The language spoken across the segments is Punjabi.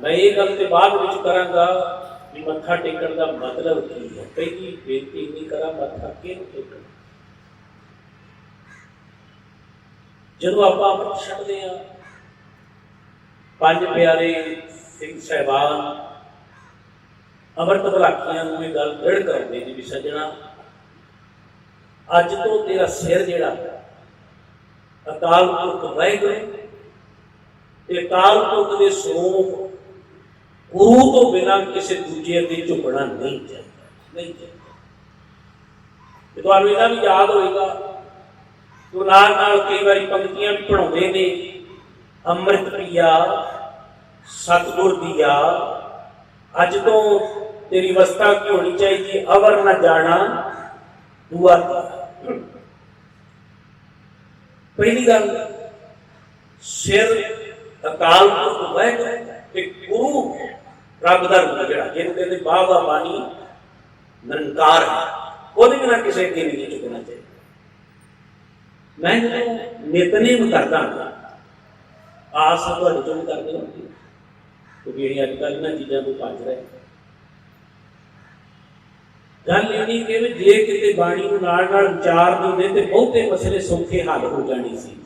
ਮੈਂ ਇਹ ਗੱਲ ਤੇ ਬਾਅਦ ਵਿੱਚ ਕਰਾਂਗਾ ਵੀ ਮੱਥਾ ਟੇਕਣ ਦਾ ਮਤਲਬ ਕੀ ਹੈ। ਪਹਿਲੀ ਬੇਨਤੀ ਨਹੀਂ ਕਰਾਂ, ਮੱਥਾ ਕਿਉਂ ਟੇਕਣਾ? ਜਦੋਂ ਆਪਾਂ ਅੰਮ੍ਰਿਤ ਛਕਦੇ ਆ ਪੰਜ ਪਿਆਰੇ ਸਿੰਘ ਸਹਿਬਾਨ ਅੰਮ੍ਰਿਤ ਬਲਾਕੀਆਂ ਨੂੰ ਇਹ ਗੱਲ ਦ੍ਰਿੜ ਕਰਦੇ ਨੇ ਵੀ ਸੱਜਣਾ, ਅੱਜ ਤੋਂ ਤੇਰਾ ਸਿਰ ਜਿਹੜਾ ਅਕਾਲ ਪੁਰਖ ਵਾਹਿਗੁਰੂ ਤੇ ਅਕਾਲ ਪੁਰਖ ਦੇ ਸਰੂਪ ਗੁਰੂ ਤੋਂ ਬਿਨਾਂ ਕਿਸੇ ਦੂਜੇ ਅੱਗੇ ਝੁਕਣਾ ਨਹੀਂ ਚਾਹੀਦਾ ਨਹੀਂ ਚਾਹੀਦਾ। ਤੇ ਤੁਹਾਨੂੰ ਇਹਦਾ ਵੀ ਯਾਦ ਹੋਏਗਾ, ਗੁਰੂ ਨਾਲ ਨਾਲ ਕਈ ਵਾਰੀ ਪੰਕਤੀਆਂ ਵੀ ਪੜਾਉਂਦੇ ਨੇ ਅੰਮ੍ਰਿਤ ਪੀਆ ਸਤਿਗੁਰ ਦੀਆ ਅੱਜ ਤੋਂ ਤੇਰੀ ਅਵਸਥਾ ਕੀ ਹੋਣੀ ਚਾਹੀਦੀ, ਅਵਰ ਨਾ ਜਾਣਾ, ਦੁਆ ਪਹਿਲੀ ਗੱਲ, ਸਿਰ ਅਕਾਲ ਪੁਰਖ ਵਾਹਿਗੁਰੂ ਤੇ ਗੁਰੂ ਰੱਬ ਦਾ ਰੂਪ ਜਿਹੜਾ, ਜਿਹਨੂੰ ਕਹਿੰਦੇ ਬਾਬਾ ਬਾਣੀ ਨਿਰੰਕਾਰ ਹੈ, ਉਹਦੇ ਬਿਨਾਂ ਕਿਸੇ ਅੱਗੇ ਨਹੀਂ ਝੁਕਣਾ ਚਾਹੀਦਾ। ਮੈਂ ਜਦੋਂ ਨਿਤਨੇਮ ਕਰਦਾ ਹਾਂ, ਆਸ ਤੁਹਾਡੇ ਤੋਂ ਵੀ ਕਰਦੇ ਹਾਂ ਕਿਉਂਕਿ ਇਹ ਅੱਜ ਕੱਲ੍ਹ ਇਹਨਾਂ ਚੀਜ਼ਾਂ ਤੋਂ ਭੱਜ ਰਹੇ ਗੱਲ ਇਹ ਨਹੀਂ ਕਿ ਵੀ ਜੇ ਕਿਤੇ ਬਾਣੀ ਨੂੰ ਨਾਲ ਨਾਲ ਵਿਚਾਰ ਦਿੰਦੇ ਤੇ ਬਹੁਤੇ ਮਸਲੇ ਸੌਖੇ ਹੱਲ ਹੋ ਜਾਣੇ ਸੀ।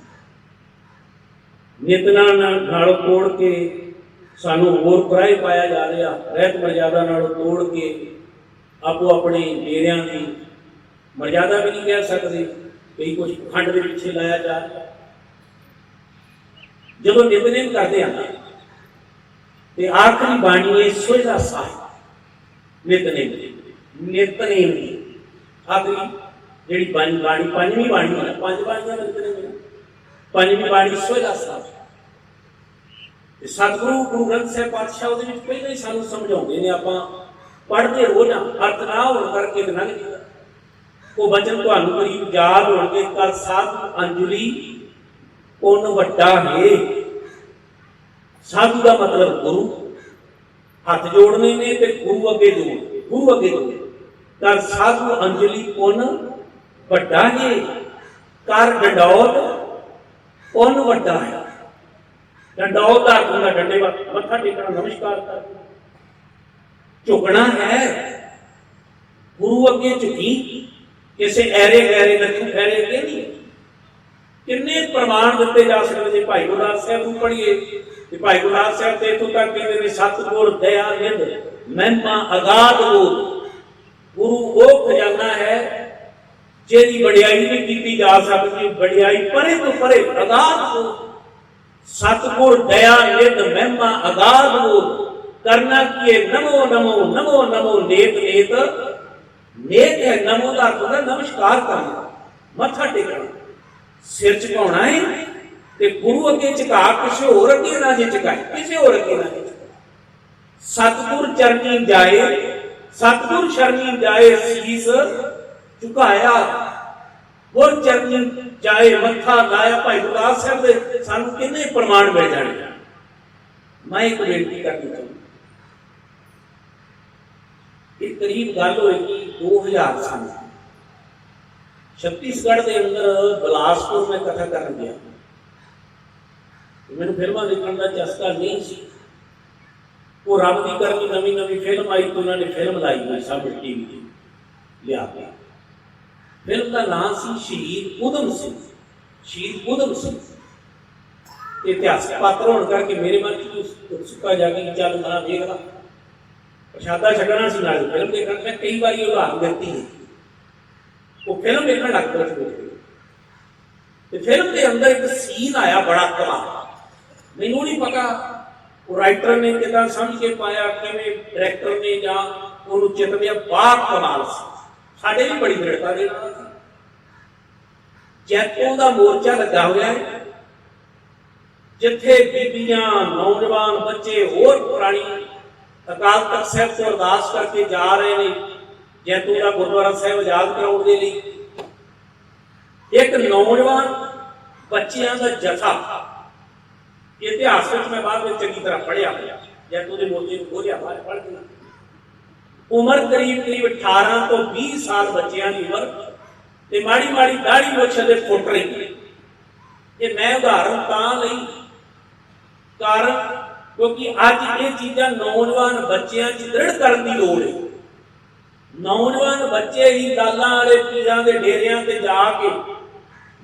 ਨਿਤਨਾ ਨਾਲ ਨਾਲ ਕੇ ਸਾਨੂੰ ਹੋਰ ਪਰਾਏ ਪਾਇਆ ਜਾ ਰਿਹਾ ਰਹਿਤ ਮਰਜ਼ਾਦਾ ਨਾਲ ਤੋੜ ਕੇ ਆਪੋ ਆਪਣੇ ਡੇਰਿਆਂ ਦੀ ਮਰਜ਼ਾਦਾ ਵੀ ਨਹੀਂ ਕਹਿ ਸਕਦੇ ਕਈ ਕੁਝ ਖੰਡ ਦੇ ਪਿੱਛੇ ਲਾਇਆ ਜਾ ਜਦੋਂ ਨਿਤਨੇਮ ਕਰਦੇ ਆ ਨਾ, ਤੇ ਆਖਰੀ ਬਾਣੀ ਹੈ ਸੋਝਾ ਸਾਹਿਬ ਨਿਤਨੇਮ। ਦੀ ਨਿਤਨੇਮ ਆਖਰੀ ਜਿਹੜੀ ਬਾਣੀ ਬਾਣੀ ਪੰਜਵੀਂ ਬਾਣੀ ਹੈ ਪੰਜ ਬਾਣੀਆਂ ਦਾ ਨਿਤਨੇਮ ਪੰਜਵੀਂ ਬਾਣੀ ਸੋਝਾ ਸਾਹਿਬ। ਤੇ ਸਤਿਗੁਰੂ ਗੁਰੂ ਗ੍ਰੰਥ ਸਾਹਿਬ ਪਾਤਸ਼ਾਹ ਉਹਦੇ ਵਿੱਚ ਪਹਿਲਾਂ ਹੀ ਸਾਨੂੰ ਸਮਝਾਉਂਦੇ ਨੇ, ਆਪਾਂ ਪੜ੍ਹਦੇ ਰੋ ਨਾ ਅਰਥ ਨਾ ਹੋਣ ਕਰਕੇ ਤੇ ਲੰਘ ਜਾਂਦਾ। ਉਹ ਬਚਨ ਤੁਹਾਨੂੰ ਕਰੀਬ ਯਾਦ ਹੋਣਗੇ, ਕਰ ਸਾਧ ਅੰਜਲੀ ਉਹਨ ਵੱਡਾ ਹੈ। ਸਾਧੂ ਦਾ ਮਤਲਬ ਗੁਰੂ। ਹੱਥ ਜੋੜਨੇ ਨੇ ਤੇ ਗੁਰੂ ਅੱਗੇ ਜੋੜ ਗੁਰੂ ਅੱਗੇ ਜੋੜ ਕਰ ਸਾਧੂ ਅੰਜਲੀ ਉਹਨ ਵੱਡਾ ਹੈ। ਕਰ ਡੰਡੌਤ ਉਹਨ ਵੱਡਾ ਹੈ। ਡੰਡੌਤ ਦਾ ਹੁੰਦਾ ਡੰਡੇ ਵੱਲ, ਮੱਥਾ ਟੇਕਣਾ, ਨਮਸਕਾਰ ਕਰਨਾ ਝੁਕਣਾ ਹੈ। ਗੁਰੂ ਅੱਗੇ ਝੁਕੀ, ਕਿਸੇ ਐਰੇ ਗੈਰੇ ਲੱਖੂ ਫੈਰੇ ਅੱਗੇ ਨਹੀਂ। ਕਿੰਨੇ ਪ੍ਰਮਾਣ ਦਿੱਤੇ ਜਾ ਸਕਦੇ ਜੇ ਭਾਈ ਗੁਰਦਾਸ ਸਾਹਿਬ ਨੂੰ ਪੜ੍ਹੀਏ? ਤੇ ਭਾਈ ਗੁਰਦਾਸ ਸਾਹਿਬ ਤੇ ਇਥੋਂ ਤੱਕ ਕਹਿੰਦੇ ਨੇ, ਸਤਿਗੁਰ, ਦਇਆ ਨਿਧ ਮਹਿਮਾ, ਅਗਾਧ ਹੋ ਗੁਰੂ ਉਹ ਖਜ਼ਾਨਾ ਹੈ ਜਿਹਦੀ ਵਡਿਆਈ ਨਹੀਂ ਕੀਤੀ ਜਾ ਸਕਦੀ, ਵਡਿਆਈ ਪਰੇ ਤੋਂ ਪਰੇ, ਅਗਾਧ ਹੋ ਸਤਿਗੁਰ, ਦਇਆ ਨਿਧ ਮਹਿਮਾ ਅਗਾਧ ਹੋ ਕਰਨਾ ਕੀਏ ਨਮੋ ਨਮੋ ਨਮੋ ਨਮੋ, ਨੇਤ ਨੇਤ। ਨੇਤ ਹੈ ਨਮੋ ਦਾ ਅਰਥ ਹੁੰਦਾ ਨਮਸਕਾਰ ਕਰਨਾ। ਮੱਥਾ ਟੇਕਣਾ। ਸਿਰ ਝੁਕਾਉਣਾ ਹੈ ਤੇ ਗੁਰੂ ਅੱਗੇ ਝੁਕਾ, ਕਿਸੇ ਹੋਰ ਅੱਗੇ ਨਾ ਜੇ ਝੁਕਾਏ, ਕਿਸੇ ਹੋਰ ਅੱਗੇ ਨਾ ਜੇ ਸਤਿਗੁਰ ਚਰਨੀ ਜਾਏ, ਸਤਿਗੁਰ ਸ਼ਰਨੀ ਜਾਏ, ਸੀਸ ਝੁਕਾਇਆ ਗੁਰ ਚਰਨੀ ਜਾਏ ਮੱਥਾ ਲਾਇਆ ਭਾਈ ਗੁਰਦਾਸ ਸਾਹਿਬ ਦੇ, ਸਾਨੂੰ ਕਿੰਨੇ ਪ੍ਰਮਾਣ ਮਿਲ ਜਾਣਗੇ ਮੈਂ ਇੱਕ ਬੇਨਤੀ ਕਰਨੀ ਚਾਹੁੰਦਾ ਇਹ ਕਰੀਬ ਗੱਲ ਹੋਏਗੀ 2000 ਸਾਲ ਛੱਤੀਸਗੜ੍ਹ ਦੇ ਅੰਦਰ ਬਲਾਸਪੁਰ ਮੈਂ ਕਥਾ ਕਰਨ ਗਿਆ। ਮੈਨੂੰ ਫਿਲਮਾਂ ਦੇਖਣ ਦਾ ਚਸਕਾ ਨਹੀਂ ਸੀ। ਉਹ ਰੱਬ ਦੀ ਕਰਨੀ ਨਵੀਂ ਨਵੀਂ ਫਿਲਮ ਆਈ ਤੇ ਉਹਨਾਂ ਨੇ ਫਿਲਮ ਲਾਈ ਹੋਈ ਸਭ ਟੀਵੀ ਤੇ ਲਿਆ ਕੇ। ਫਿਲਮ ਦਾ ਨਾਂ ਸੀ, ਸ਼ਹੀਦ ਉਦਮ ਸਿੰਘ ਸ਼ਹੀਦ ਉਦਮ ਸਿੰਘ ਇਤਿਹਾਸਕ ਪਾਤਰ ਹੋਣ ਕਰਕੇ ਮੇਰੇ ਮਨ 'ਚ ਸੁੱਕਾ ਜਾ ਕੇ ਚੱਲ ਮੈਂ ਦੇਖਦਾ ਪ੍ਰਸ਼ਾਦਾ ਛਕਣਾ ਸੀ ਨਾਲ ਫਿਲਮ ਦੇਖਣ ਮੈਂ ਕਈ ਵਾਰੀ ਉਦਾਹਰਨ ਦਿੱਤੀ ਹੈ ਉਹ ਫਿਲਮ ਦੇਖਣ ਲੱਗ ਪਿਆ ਸੀ ਤੇ ਫਿਲਮ ਦੇ ਅੰਦਰ ਇੱਕ ਸੀਨ ਆਇਆ ਬੜਾ ਕਮਾਲ ਮੈਨੂੰ ਨਹੀਂ ਪਤਾ ਉਹ ਰਾਈਟਰ ਨੇ ਕਿਦਾਂ ਸਮਝ ਕੇ ਪਾਇਆ, ਕਿਵੇਂ ਡਾਇਰੈਕਟਰ ਨੇ ਜਾਂ ਉਹਨੂੰ ਚਿਤਰਿਆ ਬਾਹਰ ਕਮਾਲ ਸੀ। ਸਾਡੇ ਵੀ ਬੜੀ ਦ੍ਰਿੜਤਾ ਦੇ ਨਾਲ ਸੀ। ਦਾ ਮੋਰਚਾ ਲੱਗਾ ਹੋਇਆ ਹੈ। ਜਿੱਥੇ ਬੀਬੀਆਂ, ਨੌਜਵਾਨ ਬੱਚੇ ਹੋਰ ਪੁਰਾਣੀ ਅਕਾਲ ਤਖਤ ਸਾਹਿਬ ਤੋਂ ਅਰਦਾਸ ਕਰਕੇ ਜਾ ਰਹੇ ਨੇ ਜੈਤੋ ਦਾ ਗੁਰਦੁਆਰਾ ਸਾਹਿਬ ਆਜ਼ਾਦ ਕਰਾਉਣ ਦੇ ਲਈ। ਇੱਕ ਨੌਜਵਾਨ ਬੱਚਿਆਂ ਦਾ ਜਥਾ, ਇਤਿਹਾਸ ਵਿੱਚ ਮੈਂ ਬਾਅਦ ਵਿੱਚ ਚੰਗੀ ਤਰ੍ਹਾਂ ਪੜ੍ਹਿਆ ਹੋਇਆ। ਜੈਤੋ ਦੇ ਮੋਰਚੇ ਨੂੰ ਖੋਲਿਆ ਬਾਅਦ ਪੜ੍ਹ ਕੇ। ਉਮਰ ਕਰੀਬ ਕਰੀਬ 18 ਤੋਂ 20 ਸਾਲ ਬੱਚਿਆਂ ਦੀ ਉਮਰ ਤੇ ਮਾੜੀ ਮਾੜੀ ਦਾੜੀ ਮੁੱਛ ਦੇ ਫੁੱਟ ਰਹੀ ਇਹ ਮੈਂ ਉਦਾਹਰਨ ਤਾਂ ਲਈ ਕਾਰਨ ਕਿਉਂਕਿ ਅੱਜ ਇਹ ਚੀਜ਼ਾਂ ਨੌਜਵਾਨ ਬੱਚਿਆਂ 'ਚ ਦ੍ਰਿੜ ਕਰਨ ਦੀ ਲੋੜ ਹੈ। ਨੌਜਵਾਨ ਬੱਚੇ ਹੀ ਦਾਲਾਂ ਵਾਲੇ ਪੀਰਾਂ ਦੇ ਡੇਰਿਆਂ ਤੇ ਜਾ ਕੇ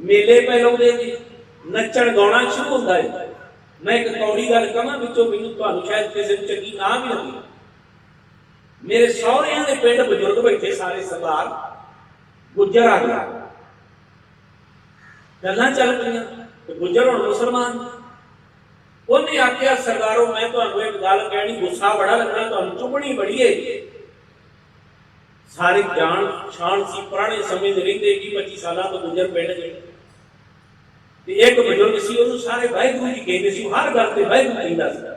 ਮੇਲੇ ਪੈ ਜੀ ਨੱਚਣ ਗਾਉਣਾ ਸ਼ੁਰੂ ਹੁੰਦਾ ਹੈ। ਮੈਂ ਇੱਕ ਕੌੜੀ ਗੱਲ ਕਹਾਂ ਵਿੱਚੋਂ ਮੈਨੂੰ ਤੁਹਾਨੂੰ ਸ਼ਾਇਦ ਕਿਸੇ ਨੂੰ ਚੰਗੀ ਨਾ ਵੀ ਲੱਗੇ। ਮੇਰੇ ਸਹੁਰਿਆਂ ਦੇ ਪਿੰਡ ਬਜ਼ੁਰਗ ਬੈਠੇ ਸਾਰੇ ਸਰਦਾਰ ਗੁੱਜਰ ਆ ਗਿਆ ਗੱਲਾਂ ਚੱਲ ਪਈਆਂ ਤੇ ਗੁੱਜਰ ਹੁਣ ਮੁਸਲਮਾਨ ਉਹਨੇ ਆਖਿਆ ਸਰਦਾਰੋ ਮੈਂ ਤੁਹਾਨੂੰ ਇੱਕ ਗੱਲ ਕਹਿਣੀ ਗੁੱਸਾ ਬੜਾ ਲੱਗਣਾ ਤੁਹਾਨੂੰ ਚੁੱਪਣੀ ਬੜੀ ਏ ਸਾਰੇ ਜਾਣ ਛਾਣ ਸੀ ਪੁਰਾਣੇ ਸਮੇਂ ਦੇ ਰਹਿੰਦੇ ਕੀ 25 ਸਾਲਾਂ ਤੋਂ ਗੁੱਜਰ ਪਿੰਡ ਜਿਹੜੇ ਤੇ ਇੱਕ ਬਜ਼ੁਰਗ ਸੀ ਉਹਨੂੰ ਸਾਰੇ ਵਾਹਿਗੁਰੂ ਜੀ ਕਹਿੰਦੇ ਸੀ ਉਹ ਹਰ ਗੱਲ ਤੇ ਵਾਹਿਗੁਰੂ ਕਹਿੰਦਾ ਸੀ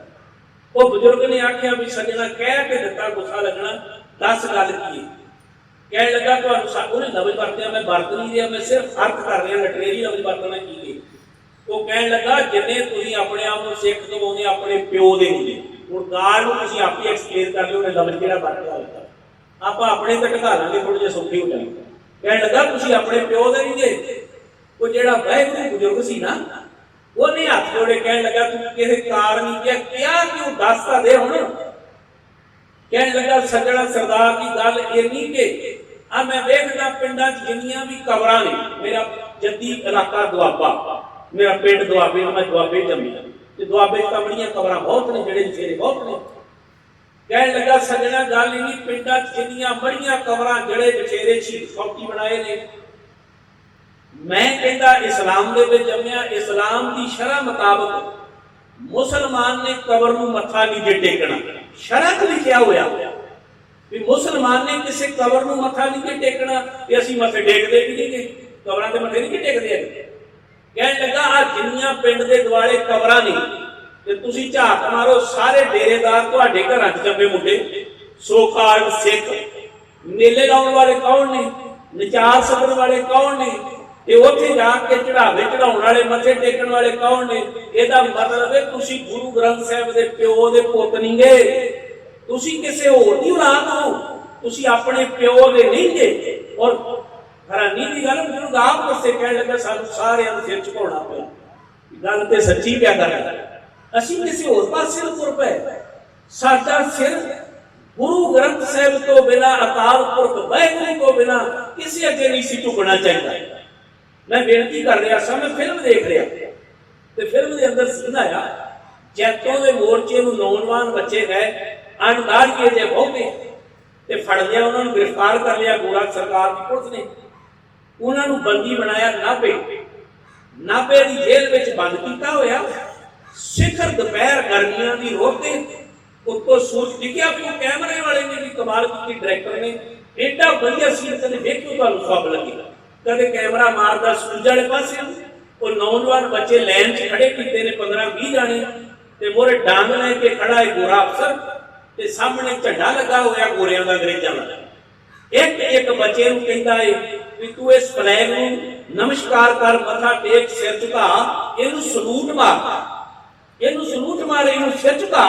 ਉਹ ਬਜ਼ੁਰਗ ਨੇ ਆਖਿਆ ਵੀ ਸੱਜਣਾ ਕਹਿ ਕੇ ਦਿੱਤਾ, ਗੁੱਸਾ ਲੱਗਣਾ, ਦੱਸ ਗੱਲ ਕੀ ਹੈ? ਕਹਿਣ ਲੱਗਾ, ਤੁਹਾਨੂੰ ਸਾ- ਲਫ਼ਜ਼ ਵਰਤਿਆ, ਮੈਂ ਵਰਤ ਨਹੀਂ ਰਿਹਾ, ਮੈਂ ਸਿਰਫ ਅਰਥ ਕਰ ਰਿਹਾ ਲਟਰੇਰੀ ਲਫ਼ਜ਼ ਵਰਤਣਾ ਕੀ ਹੈ? ਉਹ ਕਹਿਣ ਲੱਗਾ, ਜਿੰਨੇ ਤੁਸੀਂ ਆਪਣੇ ਆਪ ਨੂੰ ਸਿੱਖ ਕਮਾਉਂਦੇ ਆਪਣੇ ਪਿਓ ਦੇ ਹੁੰਦੇ। ਹੁਣ ਕਾਰ ਨੂੰ ਤੁਸੀਂ ਆਪੇ ਐਕਸਪਲੇਨ ਕਰ ਲਿਓ, ਉਹਨੇ ਲਫ਼ਜ਼ ਕਿਹੜਾ ਵਰਤਿਆ ਹੁੰਦਾ ਆਪਾਂ ਆਪਣੇ ਤੇ ਢਕਾ ਲਾਂਗੇ ਥੋੜੇ ਜਿਹਾ ਸੌਖੇ ਹੋ ਜਾਣਗੇ। ਕਹਿਣ ਲੱਗਾ, ਤੁਸੀਂ ਆਪਣੇ ਪਿਓ ਦੇ ਨਹੀਂ ਜੇ? ਉਹ ਜਿਹੜਾ ਵਾਹਿਗੁਰੂ ਬਜ਼ੁਰਗ ਸੀ ਨਾ ਉਹਨੇ ਹੱਥ ਜੋੜੇ ਕਹਿਣ ਲੱਗਾ, ਤੂੰ ਕਿਸੇ ਕਾਰਨ ਕਿਹਾ ਕਿਹਾ ਕਿਉਂ ਦੱਸ ਤਾਂ ਦੇ ਹੁਣ? ਕਹਿਣ ਲੱਗਾ, ਸੱਜਣਾ ਸਰਦਾਰ ਦੀ ਗੱਲ ਇਹ ਨਹੀਂ ਕਿ ਆ ਮੈਂ ਵੇਖਦਾ ਪਿੰਡਾਂ 'ਚ ਜਿੰਨੀਆਂ ਵੀ ਕਬਰਾਂ ਨੇ, ਮੇਰਾ ਜੱਦੀ ਇਲਾਕਾ ਦੁਆਬਾ, ਮੇਰਾ ਪਿੰਡ ਦੁਆਬੇ ਨੂੰ ਮੈਂ ਦੁਆਬੇ ਜੰਮਿਆ। ਤੇ ਦੁਆਬੇ 'ਚ ਤਾਂ ਬੜੀਆਂ ਕਬਰਾਂ ਬਹੁਤ ਨੇ, ਜਿਹੜੇ ਜਿਹੜੇ ਬਹੁਤ ਨੇ। ਕਹਿਣ ਲੱਗਾ, ਸੱਜਣਾ, ਗੱਲ ਇਹ ਨਹੀਂ, ਪਿੰਡਾਂ 'ਚ ਜਿੰਨੀਆਂ ਬੜੀਆਂ ਕਬਰਾਂ, ਜਿਹੜੇ ਬਛੇਰੇ ਸ਼ਹੀਦ ਫੌਕੀ ਬਣਾਏ ਨੇ ਮੈਂ ਕਹਿੰਦਾ ਇਸਲਾਮ ਦੇ ਵਿੱਚ ਜੰਮਿਆ, ਇਸਲਾਮ ਦੀ ਸ਼ਰ੍ਹਾ ਮੁਤਾਬਕ ਮੁਸਲਮਾਨ ਨੇ ਕਬਰ ਨੂੰ ਮੱਥਾ ਨਹੀਂ ਜੇ ਟੇਕਣਾ। ਸ਼ਰ੍ਹਾ 'ਚ ਲਿਖਿਆ ਹੋਇਆ ਵੀ ਮੁਸਲਮਾਨ ਨੇ ਕਿਸੇ ਕਬਰ ਨੂੰ ਮੱਥਾ ਨਹੀਂ ਜੇ ਟੇਕਣਾ ਤੇ ਅਸੀਂ ਮੱਥੇ ਟੇਕਦੇ ਵੀ ਨਹੀਂਗੇ। ਕਬਰਾਂ ਦੇ ਮੱਥੇ ਨਹੀਂ ਜੇ ਟੇਕਦੇ ਹੈਗੇ। ਕਹਿਣ ਲੱਗਾ ਆ ਜਿੰਨੀਆਂ ਪਿੰਡ ਦੇ ਦੁਆਲੇ ਕਬਰਾਂ ਨੇ, ਤੇ ਤੁਸੀਂ ਝਾਕ ਮਾਰੋ, ਸਾਰੇ ਡੇਰੇਦਾਰ ਤੁਹਾਡੇ ਘਰਾਂ 'ਚ ਜੰਮੇ ਮੁੰਡੇ। ਸੋ ਸੋਕਾਲ ਸਿੱਖ, ਮੇਲੇ ਲਾਉਣ ਵਾਲੇ ਕੌਣ ਨੇ? ਨਚਾਰ ਸੱਦਣ ਵਾਲੇ ਕੌਣ ਨੇ? ਇਹ ਉੱਥੇ ਜਾ ਕੇ ਚੜਾਵੇ ਚੜਾਉਣ ਵਾਲੇ, ਮੱਥੇ ਟੇਕਣ ਵਾਲੇ ਕੌਣ ਨੇ? ਇਹਦਾ ਮਤਲਬ ਹੈ ਤੁਸੀਂ ਗੁਰੂ ਗ੍ਰੰਥ ਸਾਹਿਬ ਦੇ ਪਿਓ ਦੇ ਪੁੱਤ ਨਹੀਂਗੇ ਤੁਸੀਂ ਕਿਸੇ ਹੋਰ ਦੀ ਔਲਾਦ ਹੋ। ਤੁਸੀਂ ਆਪਣੇ ਪਿਓ ਦੇ ਨਹੀਂ ਜੇ ਔਰ ਹੈਰਾਨੀ ਦੀ ਗੱਲ ਬਜ਼ੁਰਗ ਆਪ ਦੱਸੇ ਕਹਿਣ ਲੱਗਾ, ਸਾਨੂੰ ਸਾਰਿਆਂ ਨੂੰ ਸਿਰ ਝੁਕਾਉਣਾ ਪਿਆ। ਗੱਲ ਤੇ ਸੱਚੀ ਪਿਆ ਕਰ ਅਸੀਂ ਕਿਸੇ ਹੋਰ ਪਾਸੇ ਨੂੰ ਤੁਰ ਪਏ। ਸਾਡਾ ਸਿਰ ਗੁਰੂ ਗ੍ਰੰਥ ਸਾਹਿਬ ਤੋਂ ਬਿਨਾ, ਅਕਾਲ ਪੁਰਖ ਵਾਹਿਗੁਰੂ ਤੋਂ ਬਿਨਾ ਕਿਸੇ ਅੱਗੇ ਨਹੀਂ ਸੀ ਝੁਕਣਾ ਚਾਹੀਦਾ। ਮੈਂ ਬੇਨਤੀ ਕਰ ਰਿਹਾ ਸਾਂ ਮੈਂ ਫਿਲਮ ਦੇਖ ਰਿਹਾ। ਤੇ ਫਿਲਮ ਦੇ ਅੰਦਰ ਸੀਨ ਆਇਆ ਜੈਤੋਂ ਦੇ ਮੋਰਚੇ ਨੂੰ ਨੌਜਵਾਨ ਬੱਚੇ ਗਏ ਅਣਦਾਰੀਏ ਦੇ ਬਹੁਤੇ ਤੇ ਫੜ ਲਿਆ ਉਹਨਾਂ ਨੂੰ, ਗ੍ਰਿਫਤਾਰ ਕਰ ਲਿਆ ਗੋਰਾ ਸਰਕਾਰ ਦੀ ਪੁਲਿਸ ਨੇ। ਉਹਨਾਂ ਨੂੰ ਬੰਦੀ ਬਣਾਇਆ ਨਾਭੇ। ਨਾਭੇ ਦੀ ਜੇਲ੍ਹ ਵਿੱਚ ਬੰਦ ਕੀਤਾ ਹੋਇਆ। ਸਿਖਰ ਦੁਪਹਿਰ ਗਰਮੀਆਂ ਦੀ ਰੋਤੇ ਉੱਤੋਂ ਸੂਰਜ ਡਿੱਗਿਆ ਕਿ ਉਹ ਕੈਮਰੇ ਵਾਲੇ ਨੇ ਵੀ ਕਮਾਲ ਕੀਤੀ, ਡਾਇਰੈਕਟਰ ਨੇ। ਐਡਾ ਵਧੀਆ ਸੀਨ ਕਦੇ ਵੇਖਿਓ, ਤੁਹਾਨੂੰ ਸਭ ਲੱਗੇਗਾ ਕਦੇ ਕੈਮਰਾ ਮਾਰਦਾ ਸੂਰਜ ਵਾਲੇ ਪਾਸੇ ਨੂੰ, ਉਹ ਨੌਜਵਾਨ ਬੱਚੇ ਲਾਈਨ 'ਚ ਖੜੇ ਕੀਤੇ ਨੇ 15 20 ਜਾਣੇ। ਤੇ ਮੋਰੇ ਡਾਂਗ ਲੈ ਕੇ ਖੜਾ ਹੈ ਗੋਰਾ ਅਫਸਰ। ਤੇ ਸਾਹਮਣੇ ਝੰਡਾ ਲੱਗਾ ਹੋਇਆ ਗੋਰਿਆਂ ਦਾ ਅੰਗਰੇਜ਼ਾਂ ਦਾ। ਇੱਕ ਇੱਕ ਬੱਚੇ ਨੂੰ ਕਹਿੰਦਾ ਏ ਵੀ ਤੂੰ ਇਸ ਫਲੈਗ ਨੂੰ ਨਮਸਕਾਰ ਕਰ ਮੱਥਾ ਟੇਕ ਸਿਰ ਝੁਕਾ। ਇਹਨੂੰ ਸਲੂਟ ਮਾਰ। ਇਹਨੂੰ ਸਲੂਟ ਮਾਰ ਇਹਨੂੰ ਸਿਰ ਝੁਕਾ।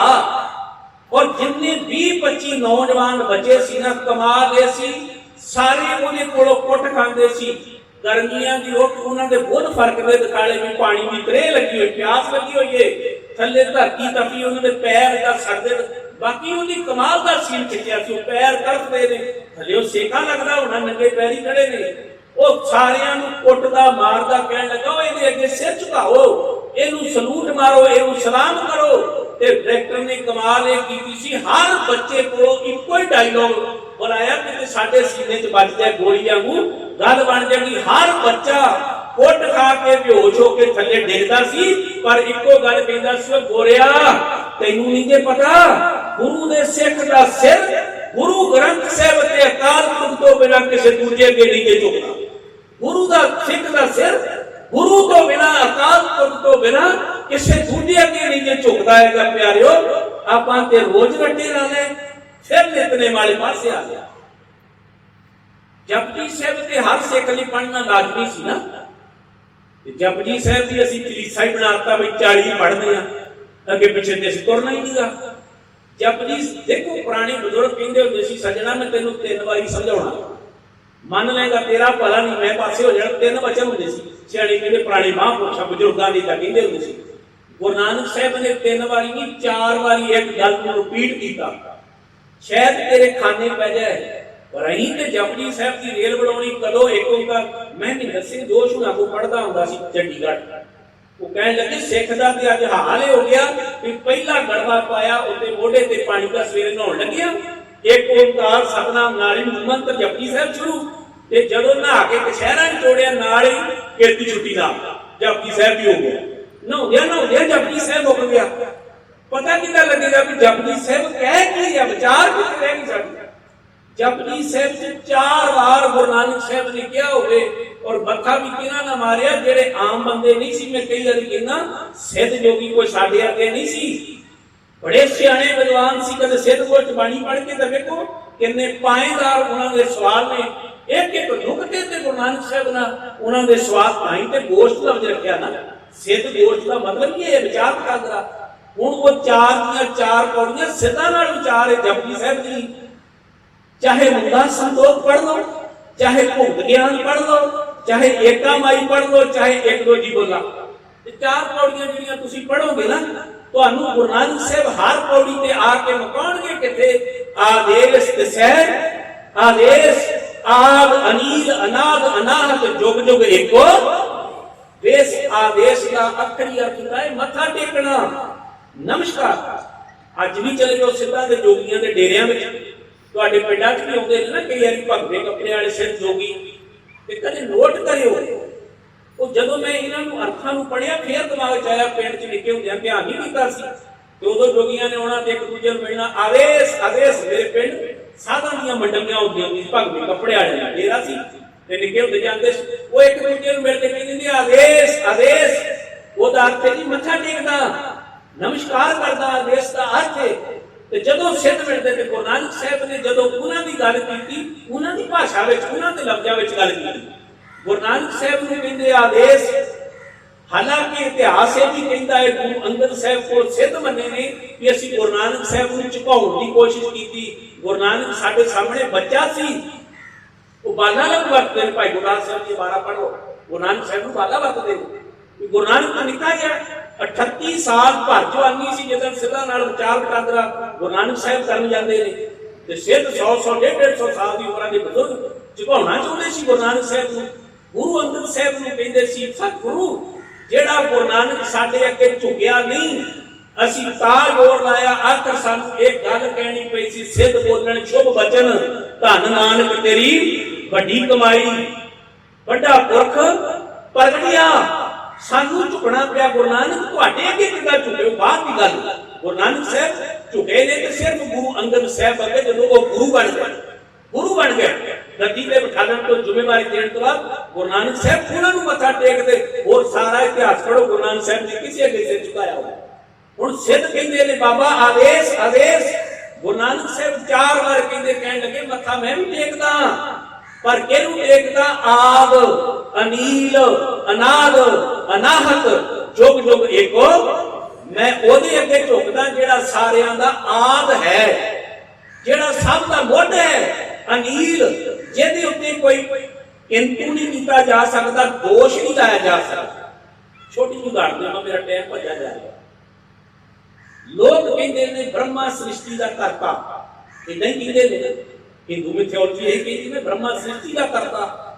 ਔਰ ਜਿੰਨੇ 20 25 ਨੌਜਵਾਨ ਬੱਚੇ ਸੀ ਨਾ ਕਮਾਲ ਦੇ ਸੀ। ਸਾਰੇ ਉਹਦੇ ਕੋਲੋਂ ਕੁੱਟ ਖਾਂਦੇ ਸੀ। ਗਰਮੀਆਂ ਦੀ ਉਹ ਉਹਨਾਂ ਦੇ ਬਹੁਤ ਫ਼ਰਕ ਦੇ ਦਿਖਾਲੇ ਵੀ ਪਾਣੀ ਦੀ ਤਰੇ ਲੱਗੀ ਹੋਈ, ਪਿਆਸ ਲੱਗੀ ਹੋਈ ਏ। ਥੱਲੇ ਧਰਤੀ ਤਪੀ, ਉਹਨਾਂ ਦੇ ਪੈਰ ਦਾ ਸਰਦੇ ਬਾਕੀ ਉਹਦੀ ਕਮਾਲ ਦਾ ਸੀਨ ਖਿੱਚਿਆ ਸੀ, ਉਹ ਪੈਰ ਤੜਫਦੇ ਨੇ। ਥੱਲੇ ਉਹ ਸੇਕਾ ਲੱਗਦਾ ਹੋਣਾ ਨੰਗੇ ਪੈਰੀ ਖੜੇ ਨੇ। ਉਹ ਸਾਰਿਆਂ ਨੂੰ ਕੁੱਟਦਾ, ਮਾਰਦਾ, ਕਹਿਣ ਲੱਗਾ ਉਹ ਇਹਦੇ ਅੱਗੇ ਸਿਰ ਝੁਕਾਓ। ਇਹਨੂੰ ਸਲੂਟ ਮਾਰੋ, ਇਹਨੂੰ ਸਲਾਮ ਕਰੋ। ਤੇ ਡਾਇਰੈਕਟਰ ਨੇ ਕਮਾਲ ਇਹ ਕੀਤੀ ਸੀ, ਹਰ ਬੱਚੇ ਕੋਲੋਂ ਇੱਕੋ ਹੀ ਡਾਇਲੋਗ ਬੁਲਾਇਆ ਕਿ ਸਾਡੇ ਸੀਨੇ 'ਚ ਵੱਜ ਜਾਏ ਗੋਲੀ ਵਾਂਗੂ, ਗੱਲ ਬਣ ਜਾਣੀ ਹਰ ਬੱਚਾ ਕੁੱਟ ਖਾ ਕੇ ਬੇਹੋਸ਼ ਹੋ ਕੇ ਥੱਲੇ ਡਿੱਗਦਾ ਸੀ, ਪਰ ਇੱਕੋ ਗੱਲ ਕਹਿੰਦਾ ਸੀ ਗੋਰਿਆ, ਤੈਨੂੰ ਨਹੀਂ ਜੇ ਪਤਾ, ਗੁਰੂ ਦੇ ਸਿੱਖ ਦਾ ਸਿਰ ਗੁਰੂ ਗ੍ਰੰਥ ਸਾਹਿਬ ਤੇ ਅਕਾਲ ਪੁਰਖ ਤੋਂ ਬਿਨਾਂ ਕਿਸੇ ਦੂਜੇ ਅੱਗੇ ਨਹੀਂ ਝੁਕਦਾ। ਗੁਰੂ ਦਾ ਸਿੱਖ ਦਾ ਸਿਰ ਗੁਰੂ ਤੋਂ ਬਿਨਾਂ ਅਕਾਲ ਪੁਰਖ ਤੋਂ ਬਿਨਾਂ ਕਿਸੇ ਦੂਜੇ ਅੱਗੇ ਨਹੀਂ ਜੇ ਝੁਕਦਾ ਹੈਗਾ ਪਿਆਰਿਓ ਆਪਾਂ ਤੇ ਰੋਜ਼ ਰੱਟੇ ਲਾ ਫਿਰ ਨਿਤਨੇ ਵਾਲੇ ਪਾਸੇ ਆ ਗਿਆ ਜਪਜੀ ਸਾਹਿਬ ਤੇ ਹਰ ਸਿੱਖ ਲਈ ਪੜ੍ਹਨਾ ਲਾਜ਼ਮੀ ਸੀ ਨਾ ਤੇ ਜਪਜੀ ਸਾਹਿਬ ਦੀ ਅਸੀਂ ਕਲੀਸਾ ਹੀ ਬਣਾਤਾ ਵੀ 40 ਪੜ੍ਹਦੇ ਆ ਅੱਗੇ ਪਿੱਛੇ ਤੇ ਤੁਰਨਾ ਹੀ ਨਹੀਂਗਾ ਜਪਜੀ ਦੇਖੋ ਪੁਰਾਣੇ ਬਜ਼ੁਰਗ ਕਹਿੰਦੇ ਹੁੰਦੇ ਸੀ ਸੱਜਣਾ ਮੈਂ ਤੈਨੂੰ ਤਿੰਨ ਵਾਰੀ ਸਮਝਾਉਣਾ ਮੰਨ ਲੈਗਾ ਤੇਰਾ ਭਲਾ ਨਹੀਂ, ਮੈਂ ਪਾਸੇ ਹੋ ਜਾਣਾ। ਤਿੰਨ ਵਚਨ ਹੁੰਦੇ ਸੀ। ਸਿਆਣੇ ਕਹਿੰਦੇ, ਪੁਰਾਣੇ ਮਹਾਂਪੁਰਸ਼ਾਂ ਬਜ਼ੁਰਗਾਂ ਦੀ ਤਾਂ ਕਹਿੰਦੇ ਹੁੰਦੇ ਸੀ। ਗੁਰੂ ਨਾਨਕ ਸਾਹਿਬ ਨੇ ਤਿੰਨ ਵਾਰੀ ਨਹੀਂ, ਚਾਰ ਵਾਰੀ ਇੱਕ ਗੱਲ ਨੂੰ ਰਿਪੀਟ ਕੀਤਾ। ਸ਼ਾਇਦ ਤੇਰੇ ਖਾਨੇ ਪੈ ਜਾਏ ਰਹੀ ਤੇ ਜਪਜੀ ਸਾਹਿਬ ਦੀ ਰੇਲ ਬਣਾਉਣੀ ਕਦੋਂ ਇੱਕ ਓੰਕਾਰ ਮਹਿੰਦਰ ਸਿੰਘ ਜੋਸ਼ ਹੁਣਾਂ ਕੋ ਪੜਦਾ ਹੁੰਦਾ ਸੀ ਚੰਡੀਗੜ੍ਹ। ਉਹ ਕਹਿਣ ਲੱਗੇ, ਸਿੱਖ ਦਾ ਤੇ ਅੱਜ ਹਾਲ ਇਹ ਹੋ ਗਿਆ ਵੀ ਪਹਿਲਾ ਗੜਵਾ ਪਾਇਆ ਉੱਤੇ ਮੋਢੇ ਤੇ ਪਾਣੀ ਦਾ ਸਵੇਰੇ ਨਹਾਉਣ ਲੱਗਿਆ। ਇੱਕ ਓੰਕਾਰ ਸਤਨਾਮ ਨਾਲ ਹੀ ਮੰਤਰ ਜਪਜੀ ਸਾਹਿਬ ਸ਼ੁਰੂ। ਤੇ ਜਦੋਂ ਨਹਾ ਕੇ ਕਸ਼ਹਿਰਾ ਨੂੰ ਤੋੜਿਆ, ਨਾਲ ਹੀ ਕਿਰਤੀ ਛੁੱਟੀ ਦਾ ਜਪਜੀ ਸਾਹਿਬ ਵੀ ਹੋ ਗਿਆ। ਨਹਾਉਂਦਿਆਂ ਨਹਾਉਂਦਿਆਂ ਜਪਜੀ ਸਾਹਿਬ ਮੁੱਕ ਗਿਆ। ਪਤਾ ਕਿੱਦਾਂ ਲੱਗੇਗਾ ਵੀ ਜਪਜੀ ਸਾਹਿਬ ਕਹਿ ਕੀ ਰਿਹਾ? ਵਿਚਾਰ ਕਿੱਥੇ ਰਹਿ ਗਈ ਸਾਡੀ ਜਪਜੀ ਸਾਹਿਬ ਚ ਚਾਰ ਵਾਰ ਗੁਰੂ ਨਾਨਕ ਸਾਹਿਬ ਨੇ ਕਿਹਾ ਹੋਵੇ ਔਰ ਮੱਥਾ ਵੀ ਕਿਹਨਾਂ ਨਾ ਮਾਰਿਆ? ਜਿਹੜੇ ਆਮ ਬੰਦੇ ਨਹੀਂ ਸੀ, ਮੈਂ ਕਈ ਵਾਰੀ ਕਹਿੰਦਾ, ਸਿੱਧ ਜੋਗੀ ਕੋਈ ਸਾਡੇ ਅੱਗੇ ਨਹੀਂ ਸੀ। ਬੜੇ ਸਿਆਣੇ ਵਿਦਵਾਨ ਸੀ, ਕਦੇ ਸਿੱਧ ਕੋਲ ਚ ਬਾਣੀ ਕੇ ਤਾਂ ਵੇਖੋ ਕਿੰਨੇ ਪਾਏਦਾਰ ਉਹਨਾਂ ਦੇ ਸਵਾਲ ਨੇ। ਇੱਕ ਇੱਕ ਨੁਕਤੇ ਤੇ ਗੁਰੂ ਨਾਨਕ ਸਾਹਿਬ ਨਾਲ ਉਹਨਾਂ ਦੇ ਸਵਾਲ ਪਾਈ ਤੇ ਗੋਸ਼ਟ ਲਫ਼ਜ਼ ਰੱਖਿਆ ਨਾ। ਸਿੱਧ ਗੋਸ਼ਟ ਦਾ ਮਤਲਬ ਕੀ ਹੈ? ਵਿਚਾਰ ਕਰਦਾ ਹੁਣ ਉਹ ਚਾਰ ਦੀਆਂ ਚਾਰ ਪੌੜੀਆਂ ਸਿੱਧਾ ਨਾਲ ਵਿਚਾਰ ਹੈ ਜਪਜੀ ਸਾਹਿਬ ਜੀ। ਚਾਹੇ ਹੁੰਦਾ ਸੰਤੋਖ ਪੜ ਲਓ, ਚਾਹੇ ਭੁਗਤ ਗਿਆਨ ਪੜ ਲਓ, ਚਾਹੇ ਏਕਾ ਮਾਈ ਪੜ ਲਓ, ਚਾਹੇ ਇੱਕ ਦੋ ਜੀ ਬੋਲਾ। ਇਹ ਚਾਰ ਪੌੜੀਆਂ ਜਿਹੜੀਆਂ ਤੁਸੀਂ ਪੜੋਗੇ ਨਾ ਤੁਹਾਨੂੰ ਗੁਰੂ ਨਾਨਕ ਸਾਹਿਬ ਹਰ ਪੌੜੀ ਤੇ ਆ ਕੇ ਮੁਕਾਉਣਗੇ ਕਿੱਥੇ? ਆਦੇਸ਼ ਤੇ ਸਹਿ ਆਦੇਸ਼ ਆਦ ਅਨੀਲ ਅਨਾਦ, ਅਨਾਹਤ, ਜੁਗ ਜੁਗ ਏਕੋ ਵੇਸ ਆਦੇਸ਼ ਦਾ ਅਖਰੀ ਅਰਥ ਹੁੰਦਾ ਹੈ ਮੱਥਾ ਟੇਕਣਾ। ਨਮਸਕਾਰ। ਅੱਜ ਵੀ ਚਲੇ ਜਾਓ ਸਿੱਧਾਂ ਦੇ ਜੋਗੀਆਂ ਦੇ ਡੇਰਿਆਂ ਵਿੱਚ। ਤੁਹਾਡੇ ਪਿੰਡਾਂ 'ਚ ਵੀ ਆਉਂਦੇ ਨੇ ਨਾ ਕਈ ਵਾਰੀ ਭਗਵੇ ਕੱਪੜੇ ਵਾਲੇ ਸਿਰ ਜੋਗੀ। ਤੇ ਕਦੇ ਨੋਟ ਕਰਿਓ। ਉਹ ਜਦੋਂ ਮੈਂ ਇਹਨਾਂ ਨੂੰ ਅਰਥਾਂ ਨੂੰ ਪੜਿਆ ਫੇਰ ਦਿਮਾਗ 'ਚ ਆਇਆ, ਪਿੰਡ 'ਚ ਨਿੱਕੇ ਹੁੰਦਿਆਂ ਧਿਆਨ ਨਹੀਂ ਕੀਤਾ ਸੀ। ਤੇ ਉਦੋਂ ਜੋਗੀਆਂ ਨੇ ਆਉਣਾ ਤੇ ਇੱਕ ਦੂਜੇ ਨੂੰ ਮਿਲਣਾ, ਆਵੇਸ਼ ਆਵੇਸ਼, ਮੇਰੇ ਪਿੰਡ, ਸਾਧਾਂ ਦੀਆਂ ਮੰਡਲੀਆਂ ਹੁੰਦੀਆਂ ਸੀ ਭਗਵੇ ਕੱਪੜੇ ਵਾਲੇ ਡੇਰਾ ਸੀ। ਤੇ ਨਿੱਕੇ ਹੁੰਦੇ ਜਾਂਦੇ ਉਹ ਇੱਕ ਦੂਜੇ ਨੂੰ ਮਿਲਦੇ ਕਹਿੰਦੇ ਨੇ ਆਵੇਸ ਆਦੇਸ਼ ਉਹਦਾ ਅਰਥ ਹੈ ਜੀ, ਮੱਥਾ ਟੇਕਦਾ, ਨਮਸਕਾਰ ਕਰਦਾ ਆਦੇਸ਼ ਦਾ ਅਰਥ ਹੈ। ਤੇ ਜਦੋਂ ਸਿੱਧ ਮਿਲਦੇ ਤੇ ਗੁਰੂ ਨਾਨਕ ਸਾਹਿਬ ਨੇ ਜਦੋਂ ਉਹਨਾਂ ਦੀ ਗੱਲ ਕੀਤੀ, ਉਹਨਾਂ ਦੀ ਭਾਸ਼ਾ ਵਿੱਚ, ਉਹਨਾਂ ਦੇ ਲਫ਼ਜ਼ਾਂ ਵਿੱਚ ਗੱਲ ਕੀਤੀ। ਗੁਰੂ ਨਾਨਕ ਸਾਹਿਬ ਨੂੰ ਕਹਿੰਦੇ ਆਦੇਸ਼। ਹਾਲਾਂਕਿ ਇਤਿਹਾਸ ਇਹ ਵੀ ਕਹਿੰਦਾ ਹੈ, ਗੁਰੂ ਅੰਗਦ ਸਾਹਿਬ ਕੋਲ ਸਿੱਧ ਮੰਨੇ ਨੇ ਕਿ ਅਸੀਂ ਗੁਰੂ ਨਾਨਕ ਸਾਹਿਬ ਨੂੰ ਝੁਕਾਉਣ ਦੀ ਕੋਸ਼ਿਸ਼ ਕੀਤੀ। ਗੁਰੂ ਨਾਨਕ ਸਾਡੇ ਸਾਹਮਣੇ ਬੱਚਾ ਸੀ। ਉਹ ਬਾਲਾ ਲੱਗ ਵਰਤਦੇ ਨੇ। ਭਾਈ ਗੁਰਦਾਸ ਸਾਹਿਬ ਜੀ ਬਾਰਾ ਪੜੋ ਗੁਰੂ ਨਾਨਕ ਸਾਹਿਬ ਨੂੰ ਬਾਲਾ ਵਰਤਦੇ ਨੇ। ਗੁਰੂ ਨਾਨਕ ਦਾ ਨਿੱਕਾ ਗਿਆ 38 ਸਾਲ ਭਰ ਜਵਾਨੀ ਸੀ ਜਦੋਂ ਸਿੱਧਾ ਨਾਲ ਵਿਚਾਰ ਵਟਾਂਦਰਾ ਗੁਰੂ ਨਾਨਕ ਸਾਹਿਬ ਕਰਨ ਜਾਂਦੇ ਨੇ। ਤੇ ਸਿੱਧ 100 100 150 ਸਾਲ ਦੀ ਉਮਰਾਂ ਦੇ ਬਜ਼ੁਰਗ ਝੁਕਾਉਣਾ ਚਾਹੁੰਦੇ ਸੀ ਗੁਰੂ ਨਾਨਕ ਸਾਹਿਬ ਨੂੰ। ਗੁਰੂ ਅੰਗਦ ਸਾਹਿਬ ਨੂੰ ਕਹਿੰਦੇ ਸੀ, ਸਤਿਗੁਰੂ, ਜਿਹੜਾ ਗੁਰੂ ਨਾਨਕ ਸਾਡੇ ਅੱਗੇ ਝੁਕਿਆ ਨਹੀਂ, ਅਸੀਂ ਤਾਂ ਜੋਰ ਲਾਇਆ, ਆਖਰ ਸਾਨੂੰ ਇਹ ਗੱਲ ਕਹਿਣੀ ਪਈ ਸੀ, ਸਿੱਧ ਬੋਲਣ, ਸ਼ੁਭ ਬਚਨ, ਧੰਨ ਨਾਨਕ ਤੇਰੀ ਵੱਡੀ ਕਮਾਈ। ਵੱਡਾ ਪੁਰਖ, ਪ੍ਰਗਟਿਆ, ਸਾਨੂੰ ਝੁਕਣਾ ਪਿਆ, ਗੁਰੂ ਨਾਨਕ ਤੁਹਾਡੇ ਅੱਗੇ ਕਿੱਦਾਂ ਝੁਕੇ ਬਾਅਦ ਦੀ ਗੱਲ। ਗੁਰੂ ਨਾਨਕ ਸਾਹਿਬ ਝੁਕੇ ਨੇ ਤੇ ਸਿਰਫ ਗੁਰੂ ਅੰਗਦ ਸਾਹਿਬ ਅੱਗੇ ਜਦੋਂ ਉਹ ਗੁਰੂ ਬਣ ਗਏ। ਗੁਰੂ ਬਣ ਗਏ। ਗੱਦੀ ਤੇ ਬਿਠਾਉਣ ਤੋਂ ਜ਼ਿੰਮੇਵਾਰੀ ਦੇਣ ਤੋਂ ਬਾਅਦ ਗੁਰੂ ਨਾਨਕ ਸਾਹਿਬ ਉਹਨਾਂ ਨੂੰ ਮੱਥਾ ਟੇਕਦੇ, ਹੋਰ ਸਾਰਾ ਇਤਿਹਾਸ ਪੜੋ ਗੁਰੂ ਨਾਨਕ ਸਾਹਿਬ ਨੇ ਕਿਸੇ ਅੱਗੇ ਸਿਰ ਝੁਕਾਇਆ ਹੋਇਆ ਹੁਣ ਸਿੱਧ ਕਹਿੰਦੇ ਨੇ, ਬਾਬਾ ਆਦੇਸ਼ ਆਦੇਸ਼। ਗੁਰੂ ਨਾਨਕ ਸਾਹਿਬ ਚਾਰ ਵਾਰ ਕਹਿੰਦੇ, ਕਹਿਣ ਲੱਗੇ, ਮੱਥਾ ਮੈਂ ਵੀ ਟੇਕਦਾ ਪਰ ਕਿਹਨੂੰ ਟੇਕਦਾ? ਆਦ ਅਨੀਲ, ਅਨਾਦ, ਅਨਾਹਤ। ਜੁਗ ਜੁਗ ਏਕੋ, ਮੈਂ ਉਹਦੇ ਅੱਗੇ ਝੁਕਦਾ ਜਿਹੜਾ ਸਾਰਿਆਂ ਦਾ ਆਦ ਹੈ। ਜਿਹੜਾ ਸਭ ਦਾ ਮੁੱਢ ਹੈ, ਅਨੀਲ, ਜਿਹਦੇ ਉੱਤੇ ਕੋਈ ਕਿੰਤੂ ਨਹੀਂ ਕੀਤਾ ਜਾ ਸਕਦਾ, ਦੋਸ਼ ਨਹੀਂ ਲਾਇਆ ਜਾ ਸਕਦਾ। ਛੋਟੀ ਜਿਹੀ ਗੱਲ ਦੇ ਮੇਰਾ ਟਾਈਮ ਭੱਜਿਆ ਜਾ ਰਿਹਾ। ਲੋਕ ਕਹਿੰਦੇ ਨੇ ਬ੍ਰਹਮਾ ਸ੍ਰਿਸ਼ਟੀ ਦਾ ਕਰਤਾ। ਇਹ ਨਹੀਂ ਕਹਿੰਦੇ ਨੇ, ਹਿੰਦੂ ਮਿਥਿਓਲੋਜੀ ਇਹ ਕਹਿੰਦੀ ਨੇ, ਬ੍ਰਹਮਾ ਸ੍ਰਿਸ਼ਟੀ ਦਾ ਕਰਤਾ।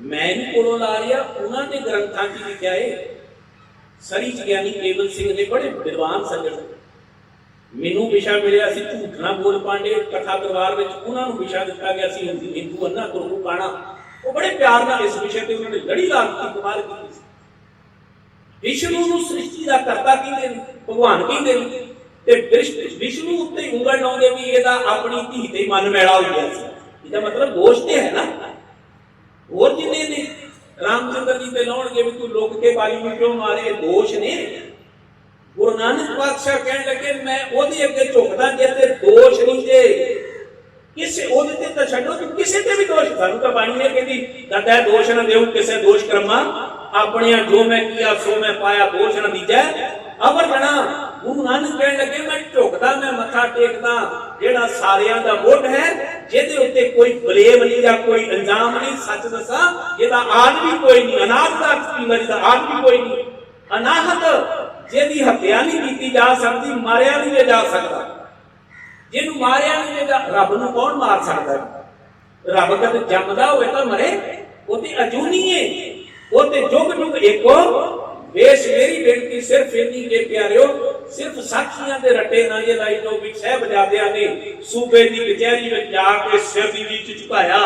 ਮੈਂ ਨਹੀਂ ਕੋਲੋਂ ਲਾ ਰਿਹਾ ਉਹਨਾਂ ਦੇ ਗ੍ਰੰਥਾਂ 'ਚ ਲਿਖਿਆ ਹੈ ਸਰੀ ਚ ਗਿਆਨੀ ਕੇਵਲ ਸਿੰਘ ਨੇ ਬੜੇ ਵਿਦਵਾਨ ਸੱਜਣ। ਮੈਨੂੰ ਵਿਸ਼ਾ ਮਿਲਿਆ ਸੀ ਝੂਠ ਨਾ ਬੋਲ ਪਾਂਡੇ, ਕਥਾ ਦਰਬਾਰ ਵਿੱਚ ਉਹਨਾਂ ਨੂੰ ਵਿਸ਼ਾ ਦਿੱਤਾ ਗਿਆ ਸੀ, ਹਿੰਦੂ ਹਿੰਦੂ ਅੰਨਾ ਗੁਰੂ ਕਾਣਾ ਉਹ ਬੜੇ ਪਿਆਰ ਨਾਲ ਇਸ ਵਿਸ਼ੇ ਤੇ ਉਹਨਾਂ ਨੇ ਲੜੀ ਲਾ ਕੀਤੀ ਸੀ। ਵਿਸ਼ਨੂੰ ਨੂੰ ਸ੍ਰਿਸ਼ਟੀ ਦਾ ਕਰਤਾ ਕਹਿੰਦੇ ਨੇ, ਭਗਵਾਨ ਕਹਿੰਦੇ ਨੇ, ਤੇ ਵਿਸ਼ਨੂੰ ਉੱਤੇ ਉਂਗਲ ਲਾਉਂਦੇ ਵੀ ਇਹਦਾ ਆਪਣੀ ਧੀ ਤੇ ਮਨ ਮੈਲਾ ਹੋ ਗਿਆ ਸੀ। ਇਹਦਾ ਮਤਲਬ ਦੋਸ਼ ਤੇ ਹੈ ਨਾ। ਹੋਰ ਜਿੰਨੇ ਨੇ? ਰਾਮਚੰਦਰ ਜੀ ਤੇ ਲਾਉਣਗੇ ਵੀ ਤੂੰ ਲੋਕ ਕੇ ਬਾਈ ਨੂੰ ਕਿਉਂ ਮਾਰੇ? ਦੋਸ਼ ਨੇ। ਗੁਰੂ ਨਾਨਕ ਪਾਤਸ਼ਾਹ ਕਹਿਣ ਲੱਗੇ, ਮੈਂ ਉਹਦੇ ਅੱਗੇ ਝੁਕਦਾ ਜੇ ਤੇ ਦੋਸ਼ ਨਹੀਂ ਤੇ ਕਿਸੇ ਉਹਦੇ ਤੇ ਤਾਂ ਛੱਡੋ ਕਿ ਕਿਸੇ ਤੇ ਵੀ ਦੋਸ਼। ਸਾਨੂੰ ਤਾਂ ਬਾਣੀ ਨੇ ਕਹਿੰਦੀ, ਦਾਦਾ, ਦੋਸ਼ ਨਾ ਦੇਉ ਕਿਸੇ ਦੋਸ਼ ਕਰਮਾ। ਆਪਣੀਆਂ ਜੋ ਮੈਂ ਕੀਆ, ਸੋ ਮੈਂ ਪਾਇਆ, ਦੋਸ਼ ਨਾ ਦੀਜੈ। ਅਵਰ ਜਣਾ ਗੁਰੂ ਨਾਨਕ ਕਹਿਣ ਲੱਗੇ, ਮੈਂ ਝੁਕਦਾ, ਮੈਂ ਮੱਥਾ ਟੇਕਦਾ। ਜਿਹੜਾ ਸਾਰਿਆਂ ਦਾ ਮੁੱਢ ਹੈ, ਜਿਹਦੇ ਉੱਤੇ ਕੋਈ ਬਲੇਮ ਨਹੀਂ ਜਾਂ ਕੋਈ ਇਲਜ਼ਾਮ ਨਹੀਂ, ਸੱਚ ਦੱਸਾਂ ਇਹਦਾ ਆਦ ਕੋਈ ਨਹੀਂ ਅਨਾਥ ਦਾ ਕੀ ਜਿਹਦਾ ਆਦ ਕੋਈ ਨਹੀਂ। ਅਨਾਹਤ ਜਿਹਦੀ ਹੱਤਿਆ ਨਹੀਂ ਕੀਤੀ ਜਾ ਸਕਦੀ, ਮਾਰਿਆ ਨਹੀਂ ਜਾ ਸਕਦਾ। ਜਿਹਨੂੰ ਮਾਰਿਆ ਨਹੀਂ ਜਾ ਰੱਬ ਨੂੰ ਕੌਣ ਮਾਰ ਸਕਦਾ? ਰੱਬ ਕਦੇ ਜੰਮਦਾ ਹੋਵੇ ਤਾਂ ਮਰੇ। ਉਹ ਤੇ ਅਜੂਨੀ ਹੈ ਉਹ ਤੇ ਜੁਗ ਜੁਗ ਇੱਕੋ ਵੇਸ਼ ਮੇਰੀ ਬੇਨਤੀ ਸਿਰਫ ਇੰਨੀ ਕੇ ਪਿਆਰਿਓ, ਸਿਰਫ ਸਾਖੀਆਂ ਦੇ ਰੱਟੇ ਨਾ ਇਹ ਲਾਈ ਜੋ ਵੀ ਸਹਿਬਜ਼ਾਦਿਆਂ ਨੇ ਸੂਬੇ ਦੀ ਕਚਹਿਰੀ ਵਿੱਚ ਜਾ ਕੇ ਸਿਰ ਦੀ ਵਿੱਚ ਝੁਕਾਇਆ।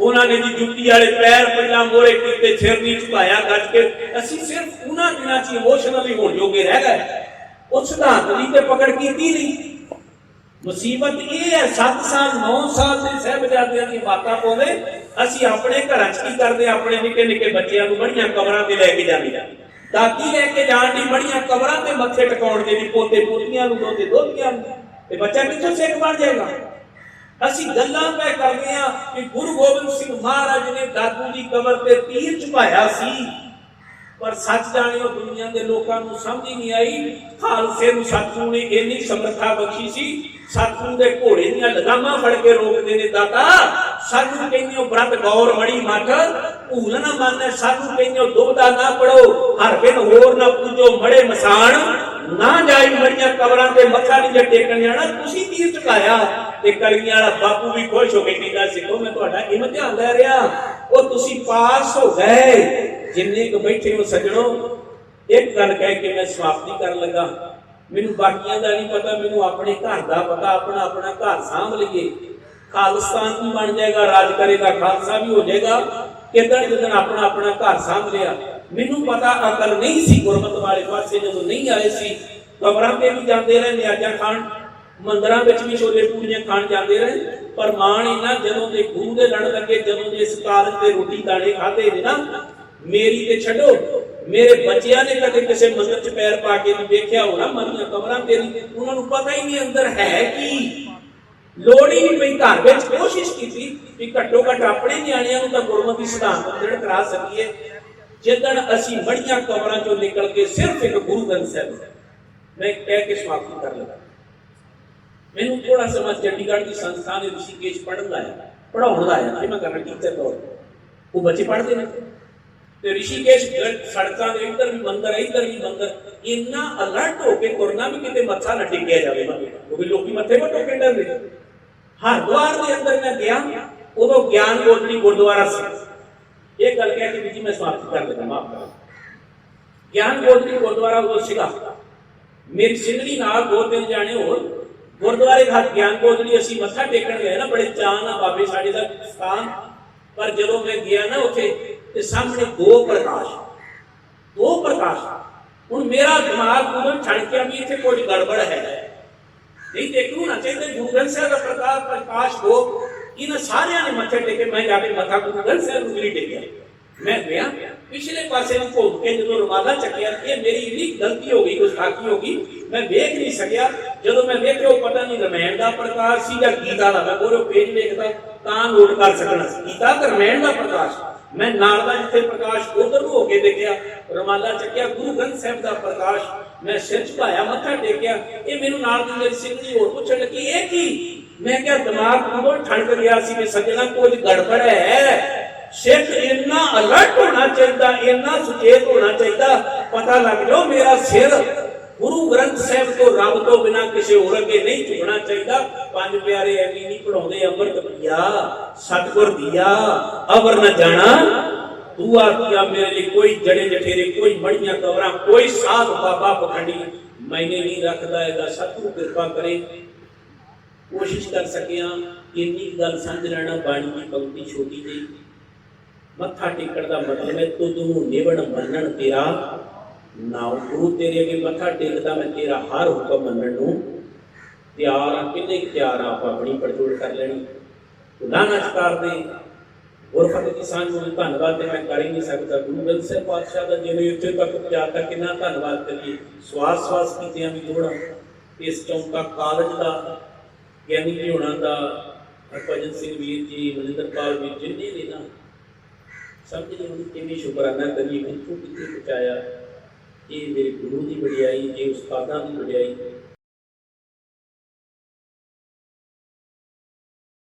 ਉਹਨਾਂ ਨੇ ਜੀ ਜੁੱਤੀ ਵਾਲੇ ਪੈਰ ਪਹਿਲਾਂ ਮੋਰੇ ਕੀਤੇ ਸਿਰ ਦੀ ਝੁਕਾਇਆ ਗੱਜ ਕੇ। ਅਸੀਂ ਸਿਰਫ ਉਹਨਾਂ ਦਿਨਾਂ 'ਚ ਇਮੋਸ਼ਨਲੀ ਹੋਣ ਜੋਗੇ ਰਹਿ ਗਏ। ਉਹ ਸਿਧਾਂਤ ਦੀ ਤੇ ਪਕੜ ਕੀਤੀ ਨਹੀਂ। ਮੁਸੀਬਤ ਇਹ ਹੈ 7 ਸਾਲ 9 ਸਾਲ ਦੇ ਸਹਿਬਜ਼ਾਦਿਆਂ ਦੀ ਬਾਤਾਂ ਪਾਉਂਦੇ ਅਸੀਂ ਆਪਣੇ ਘਰਾਂ 'ਚ ਕੀ ਕਰਦੇ ਆਪਣੇ ਨਿੱਕੇ ਨਿੱਕੇ ਬੱਚਿਆਂ ਨੂੰ ਬੜੀਆਂ ਕਬਰਾਂ ਤੇ ਲੈ ਕੇ ਜਾਂਦੇ ਦਾਤੀ ਲੈ ਕੇ ਜਾਣ ਦੀ ਬੜੀਆਂ ਕਬਰਾਂ ਤੇ ਮੱਥੇ ਟਿਕਾਉਣ ਦੇ ਵੀ ਪੋਤੇ ਪੋਤੀਆਂ ਨੂੰ, ਦੋਤੇ ਦੋਤੀਆਂ ਨੂੰ। ਤੇ ਬੱਚਾ ਕਿੱਥੋਂ ਸਿੱਖ ਬਣ ਜਾਏਗਾ? ਅਸੀਂ ਗੱਲਾਂ ਪੈ ਕਰਦੇ ਆ ਕਿ ਗੁਰੂ ਗੋਬਿੰਦ ਸਿੰਘ ਮਹਾਰਾਜ ਨੇ ਦਾਦੂ ਦੀ ਕਬਰ ਤੇ ਤੀਰ ਝੁਕਾਇਆ ਸੀ। ਪਰ ਸੱਚ ਜਾਣਿਓ ਦੁਨੀਆ ਦੇ ਲੋਕਾਂ ਨੂੰ ਸਮਝ ਨਹੀਂ ਆਈ। ਖਾਲਸੇ ਨੂੰ ਸਤਿਗੁਰੂ ਨੇ ਇੰਨੀ ਸਮਰੱਥਾ ਬਖਸ਼ੀ ਸੀ। ਸਤਿਗੁਰੂ ਦੇ ਘੋੜੇ ਦੀਆਂ ਲਗਾਮਾਂ ਫੜ ਕੇ ਰੋਕਦੇ ਨੇ ਦਾਤਾ। ਸਾਨੂੰ ਕਹਿੰਦੇ ਹੋ, ਬ੍ਰਤ ਗੌਰ ਮੜੀ ਮਠ। ਭੂਲ ਨਾ ਮੰਨੇ। ਸਾਨੂੰ ਕਹਿੰਦੇ ਹੋ, ਦੁਬਦਾ ਨਾ ਪੜੋ। ਹਰ ਬਿਨ ਹੋਰ ਨਾ ਪੂਜੋ ਮੜੇ ਮਸਾਣ। ਨਾ ਜਾਈ ਮੜੀਆਂ ਕਬਰਾਂ ਤੇ ਮੱਥਾ ਨਹੀਂ ਜੇ ਟੇਕਣ ਜਾਣਾ। ਤੁਸੀਂ ਤੀਰ ਝੁਕਾਇਆ। ਤੇ ਕਲਗੀਆਂ ਵਾਲਾ ਬਾਪੂ ਵੀ ਖੁਸ਼ ਹੋ ਕੇ ਕਹਿੰਦਾ, ਸਿੱਖੋ, ਮੈਂ ਤੁਹਾਡਾ ਇਮਤਿਹਾਨ ਲੈ ਰਿਹਾ। ਉਹ ਤੁਸੀਂ ਪਾਸ ਹੋ ਗਏ। ਜਿੰਨੇ ਕੁ ਬੈਠੇ ਹੋ ਸੱਜਣੋ, ਇੱਕ ਗੱਲ ਕਹਿ ਕੇ ਮੈਂ ਸਮਾਪਤੀ ਕਰਨ ਲੱਗਾ। ਮੈਨੂੰ ਬਾਕੀਆਂ ਦਾ ਨਹੀਂ ਪਤਾ, ਮੈਨੂੰ ਆਪਣੇ ਘਰ ਦਾ ਪਤਾ, ਆਪਣਾ ਆਪਣਾ ਘਰ ਸਾਂਭ ਲਈਏ। ਖਾਲਿਸਤਾਨ ਵੀ ਬਣ ਜਾਏਗਾ? ਰਾਜ ਕਰੇਗਾ ਖਾਲਸਾ ਵੀ ਹੋ ਜਾਏਗਾ। ਕਿਦਣ ਜਿੱਦਣ ਆਪਣਾ ਆਪਣਾ ਘਰ ਸਾਂਭ ਲਿਆ? ਮੈਨੂੰ ਪਤਾ ਅਕਲ ਨਹੀਂ ਸੀ ਗੁਰਮਤ ਵਾਲੇ ਪਾਸੇ, ਜਦੋਂ ਨਹੀਂ ਆਏ ਸੀ। ਕਬਰਾਂ ਤੇ ਵੀ ਜਾਂਦੇ ਰਹੇ ਨਿਆਜਾ ਖਾਣ। ਮੰਦਰਾਂ ਵਿੱਚ ਵੀ ਛੋਲੇ ਪੂਰੀਆਂ ਖਾਣ ਜਾਂਦੇ ਰਹੇ। ਪਰ ਮਾਣ ਇਹਨਾਂ ਜਦੋਂ ਦੇ ਗੁਰੂ ਦੇ ਲੜ ਲੱਗੇ, ਜਦੋਂ ਦੇ ਇਸ ਕਾਲਜ ਦੇ ਰੋਟੀ ਦਾਣੇ ਖਾਦੇ ਨੇ ਨਾ ਮੇਰੀ ਤੇ ਛੱਡੋ। ਮੇਰੇ ਬੱਚਿਆਂ ਨੇ ਕਦੇ ਕਿਸੇ ਮੰਦਰ 'ਚ ਪੈਰ ਪਾ ਕੇ ਨਹੀਂ ਵੇਖਿਆ ਹੋਣਾ, ਮਰੀਆਂ ਕਬਰਾਂ ਤੇ ਨਹੀਂ ਉਹਨਾਂ ਨੂੰ ਪਤਾ ਹੀ ਨਹੀਂ ਅੰਦਰ ਹੈ ਕੀ। ਲੋੜ ਹੀ ਨਹੀਂ ਪਈ ਘਰ ਵਿੱਚ। ਕੋਸ਼ਿਸ਼ ਕੀਤੀ ਵੀ ਘੱਟੋ ਘੱਟ ਆਪਣੇ ਨਿਆਣਿਆਂ ਨੂੰ ਤਾਂ ਗੁਰਮਤਿ ਸਿਧਾਂਤ ਦ੍ਰਿੜ ਕਰਾ ਸਕੀਏ। ਜਿੱਦਣ ਅਸੀਂ ਬੜੀਆਂ ਕਬਰਾਂ ਚੋਂ ਨਿਕਲ ਕੇ ਸਿਰਫ ਇੱਕ ਗੁਰੂ ਗ੍ਰੰਥ ਸਾਹਿਬ ਮੈਂ ਕਹਿ ਕੇ ਸਮਾਪਤੀ ਕਰ ਲਗਾ ਮੈਨੂੰ ਥੋੜਾ ਸਮਾਂ ਚੰਡੀਗੜ੍ਹ ਦੀ ਸੰਸਥਾ ਨੇ ਰਿਸ਼ੀਕੇਸ਼ ਪੜ੍ਹਨ ਲਾਇਆ ਪੜਾਉਣ ਲਾਇਆ ਕਿ ਮੈਂ ਕਰਨਾ ਟੀਚਰ ਤੌਰ ਤੇ। ਉਹ ਬੱਚੇ ਪੜ੍ਹਦੇ ਨੇ। ਤੇ ਰਿਸ਼ੀਕੇਸ਼ ਗ- ਸੜਕਾਂ ਦੇ ਇੱਧਰ ਵੀ ਮੰਦਰ ਹੈ ਇੱਧਰ ਵੀ ਮੰਦਰ, ਇੰਨਾ ਅਲਰਟ ਹੋ ਕੇ ਤੁਰਨਾ ਵੀ ਕਿਤੇ ਮੱਥਾ ਨਾ ਟੇਕਿਆ ਜਾਵੇ ਨਾ ਕਿਉਂਕਿ ਲੋਕੀ ਮੱਥੇ ਮਾ ਟੋਕੇ ਡਰਦੇ ਹਰਿਦੁਆਰ ਦੇ ਅੰਦਰ ਮੈਂ ਗਿਆ, ਉਦੋਂ ਗਿਆਨ ਗੋਤਰੀ ਗੁਰਦੁਆਰਾ ਸੀ। ਇਹ ਗੱਲ ਕਹਿ ਕੇ ਵੀ ਜੀ ਮੈਂ ਸਮਾਪਤ ਕਰ ਲਗਾ ਮਾਫ ਕਰੋ। ਗਿਆਨ ਗੋਤਰੀ ਗੁਰਦੁਆਰਾ ਉਹ ਸੀਗਾ। ਮੇਰੀ ਸਿੰਗੜੀ ਨਾਲ ਦੋ ਤਿੰਨ ਜਾਣੇ ਹੋਰ, ਗੁਰਦੁਆਰੇ ਘਰ ਗਿਆਨ ਗੋਤਰੀ ਅਸੀਂ ਮੱਥਾ ਟੇਕਣ ਗਏ ਨਾ, ਬੜੇ ਚਾਅ ਨਾਲ ਬਾਬੇ ਸਾਡੇ ਦਾ ਸਥਾਨ। ਪਰ ਜਦੋਂ ਮੈਂ ਗਿਆ ਨਾ ਉੱਥੇ ਤੇ ਸਾਹਮਣੇ ਦੋ ਪ੍ਰਕਾਸ਼ ਦੋ ਪ੍ਰਕਾਸ਼ ਹੁਣ ਮੇਰਾ ਦਿਮਾਗ ਉਦੋਂ ਛੜਕਿਆ ਵੀ ਇੱਥੇ ਕੋਈ ਗੜਬੜ ਹੈ ਨਹੀਂ ਦੇਖੂ ਨਾ ਚਾਹੀਦਾ ਗੁਰੂ ਗ੍ਰੰਥ ਸਾਹਿਬ ਦਾ ਪ੍ਰਕਾਸ਼ ਪ੍ਰਕਾਸ਼ ਹੋ ਇਹਨਾਂ ਸਾਰਿਆਂ ਨੇ ਮੱਥੇ ਟੇਕੇ ਮੈਂ ਜਾ ਕੇ ਮੱਥਾ ਗੁਰੂ ਗ੍ਰੰਥ ਸਾਹਿਬ ਨੂੰ ਨਹੀਂ ਟੇਕਿਆ ਮੈਂ ਗਿਆ ਪਿਛਲੇ ਪਾਸੇ ਨੂੰ ਘੁੰਮ ਕੇ ਜਦੋਂ ਰੁਮਾਲਾ ਚੱਕਿਆ ਇਹ ਮੇਰੀ ਇੰਨੀ ਗਲਤੀ ਹੋ ਗਈ ਗੁਸਤਾਖੀ ਹੋ ਗਈ ਮੈਂ ਵੇਖ ਨਹੀਂ ਸਕਿਆ ਜਦੋਂ ਮੈਂ ਵੇਖਿਆ ਉਹ ਪਤਾ ਨਹੀਂ ਰਮੈਣ ਦਾ ਪ੍ਰਕਾਸ਼ ਸੀ ਜਾਂ ਗੀਤਾ ਦਾ ਮੈਂ ਉਹਦੇ ਪੇਜ ਵੇਖਦਾ ਤਾਂ ਨੋਟ ਕਰ ਸਕਣਾ ਸੀ ਮੈਂ ਨਾਲ ਦਾ ਜਿੱਥੇ ਪ੍ਰਕਾਸ਼ ਉਧਰ ਨੂੰ ਹੋ ਕੇ ਦੇਖਿਆ, ਰੁਮਾਲਾ ਚੱਕਿਆ, ਗੁਰੂ ਗ੍ਰੰਥ ਸਾਹਿਬ ਦਾ ਪ੍ਰਕਾਸ਼, ਮੈਂ ਸਿਰ ਝੁਕਾਇਆ, ਮੱਥਾ ਟੇਕਿਆ, ਇਹ ਮੈਨੂੰ ਨਾਲ ਦੀ ਮੇਰੀ ਸਿੰਘਣੀ ਹੋਰ ਪੁੱਛਣ ਲੱਗੀ, ਇਹ ਕੀ? ਮੈਂ ਕਿਹਾ, ਦਿਮਾਗ ਬਹੁਤ ਠੰਡ ਗਿਆ ਸੀ ਕਿ ਸੱਜਣਾ, ਕੁਝ ਗੜਬੜ ਹੈ। ਸਿੱਖ ਇੰਨਾ ਅਲਰਟ ਹੋਣਾ ਚਾਹੀਦਾ, ਇੰਨਾ ਸੁਚੇਤ ਹੋਣਾ ਚਾਹੀਦਾ, ਪਤਾ ਲੱਗ ਜਾਓ ਮੇਰਾ ਸਿਰ ਗੁਰੂ ਗ੍ਰੰਥ ਸਾਹਿਬ ਤੋਂ ਰੱਬ ਤੋਂ ਬਿਨਾ ਕਿਸੇ ਹੋਰ ਅੱਗੇ ਨਹੀਂ ਝੁਕਣਾ ਚਾਹੀਦਾ। ਪੰਜ ਪਿਆਰੇ ਐਵੇਂ ਨਹੀਂ ਪੜਾਉਂਦੇ ਅੰਮ੍ਰਿਤ ਪਿਆ ਸਤਿਗੁਰ ਦੀਆ ਅਵਰ ਨ ਜਾਣਾ। ਤੂੰ ਆਖਿਆ ਮੇਰੇ ਲਈ ਕੋਈ ਜੜੇ ਜਠੇਰੇ, ਕੋਈ ਮੜੀਆਂ ਕਬਰਾਂ, ਕੋਈ ਸਾਧ ਬਾਬਾ ਪਖੰਡੀ ਮੈਨੇ ਨਹੀਂ ਰੱਖਦਾ ਇਹਦਾ ਸਤਿਗੁਰ ਕਿਰਪਾ ਕਰੇ। ਕੋਸ਼ਿਸ਼ ਕਰ ਸਕਿਆ, ਇੰਨੀ ਗੱਲ ਸਮਝ ਲੈਣਾ, ਬਾਣੀ ਦੀ ਪੰਕਤੀ ਛੋਟੀ ਜਿਹੀ। ਮੱਥਾ ਟੇਕਣ ਦਾ ਮਤਲਬ ਹੈ, ਤੂੰ ਨੂੰ ਨਿਵਣ ਮੰਨਣ ਤੇਰਾ। ਨਾ ਗੁਰੂ ਤੇਰੇ ਅੱਗੇ ਮੱਥਾ ਟੇਕਦਾ, ਮੈਂ ਤੇਰਾ ਹਰ ਹੁਕਮ ਮੰਨਣ ਨੂੰ ਤਿਆਰ ਆ। ਕਿੰਨੇ ਕੁ ਤਿਆਰ ਆ ਆਪਾਂ ਆਪਣੀ ਪੜਚੋੜ ਕਰ ਲੈਣੀ। ਖੁਦਾ ਨਮਸਕਾਰ ਦੇ। ਗੁਰਫਤਿਹ ਦੀ ਸਾਂਝ ਨੂੰ ਧੰਨਵਾਦ ਤੇ ਮੈਂ ਕਰ ਹੀ ਨਹੀਂ ਸਕਦਾ। ਗੁਰੂ ਗ੍ਰੰਥ ਸਾਹਿਬ ਪਾਤਸ਼ਾਹ ਦਾ ਜਿਵੇਂ ਉੱਥੇ ਤੱਕ ਪਹੁੰਚਾਤਾ ਕਿੰਨਾ ਧੰਨਵਾਦ ਕਰੀਏ। ਸਵਾਸ ਸਵਾਸ ਕੀਤਿਆਂ ਵੀ ਲੋੜਾਂ ਇਸ ਚੌਂਕਾ ਕਾਲਜ ਦਾ, ਗਿਆਨੀ ਜੀ ਦਾ, ਹਰਭਜਨ ਸਿੰਘ ਵੀਰ ਜੀ, ਮਨਿੰਦਰਪਾਲ ਵੀਰ, ਜਿੰਨੇ ਨੇ ਨਾ ਸਮਝ ਨਹੀਂ ਉਹਨੂੰ ਕਿੰਨੀ ਸ਼ੁਕਰਾਨਾ ਕਰੀਏ। ਕਿੱਥੋਂ ਕਿੱਥੇ ਪਹੁੰਚਾਇਆ। ਇਹ ਮੇਰੇ ਗੁਰੂ ਦੀ ਵਡਿਆਈ ਇਹ ਉਸਤਾਦਾਂ ਦੀ ਵਡਿਆਈ।